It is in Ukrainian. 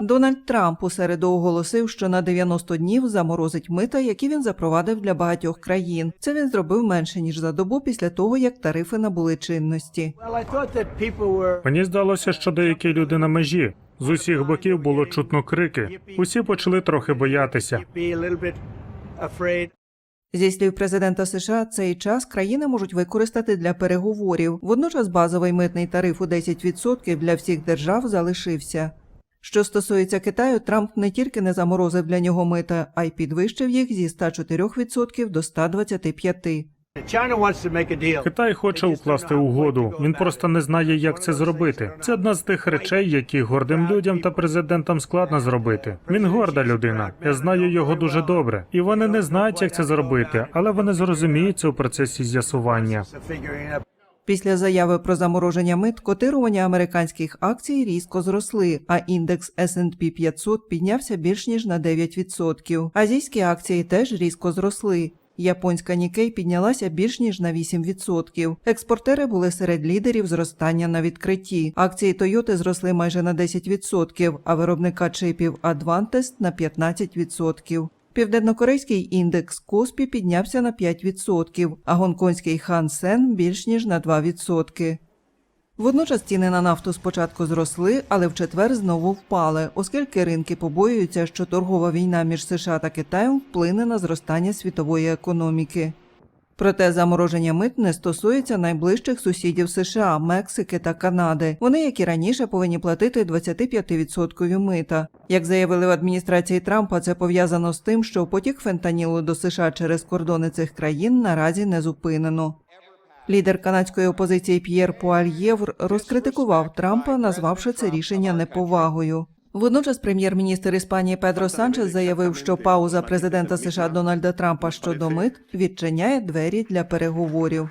Дональд Трамп у середу оголосив, що на 90 днів заморозить мита, які він запровадив для багатьох країн. Це він зробив менше ніж за добу після того, як тарифи набули чинності. Мені здалося, що деякі люди на межі. З усіх боків було чутно крики. Усі почали трохи боятися. Зі слів президента США, цей час країни можуть використати для переговорів. Водночас базовий митний тариф у 10% для всіх держав залишився. Що стосується Китаю, Трамп не тільки не заморозив для нього мита, а й підвищив їх зі 104% до 125%. Китай хоче укласти угоду. Він просто не знає, як це зробити. Це одна з тих речей, які гордим людям та президентам складно зробити. Він горда людина. Я знаю його дуже добре, і вони не знають, як це зробити, але вони зрозуміють це у процесі з'ясування. Після заяви про замороження мит котирування американських акцій різко зросли, а індекс S&P 500 піднявся більш ніж на 9%. Азійські акції теж різко зросли. Японська Нікей піднялася більш ніж на 8%. Експортери були серед лідерів зростання на відкритті. Акції Тойоти зросли майже на 10%, а виробника чипів Advantest – на 15%. Південнокорейський індекс Коспі піднявся на 5%, а гонконгський Хан Сен більш ніж на 2%. Водночас ціни на нафту спочатку зросли, але в четвер знову впали, оскільки ринки побоюються, що торгова війна між США та Китаєм вплине на зростання світової економіки. Проте замороження мит не стосується найближчих сусідів США, Мексики та Канади. Вони, як і раніше, повинні платити 25% мита. Як заявили в адміністрації Трампа, це пов'язано з тим, що потік фентанілу до США через кордони цих країн наразі не зупинено. Лідер канадської опозиції П'єр Пуальєвр розкритикував Трампа, назвавши це рішення неповагою. Водночас прем'єр-міністр Іспанії Педро Санчес заявив, що пауза президента США Дональда Трампа щодо мит відчиняє двері для переговорів.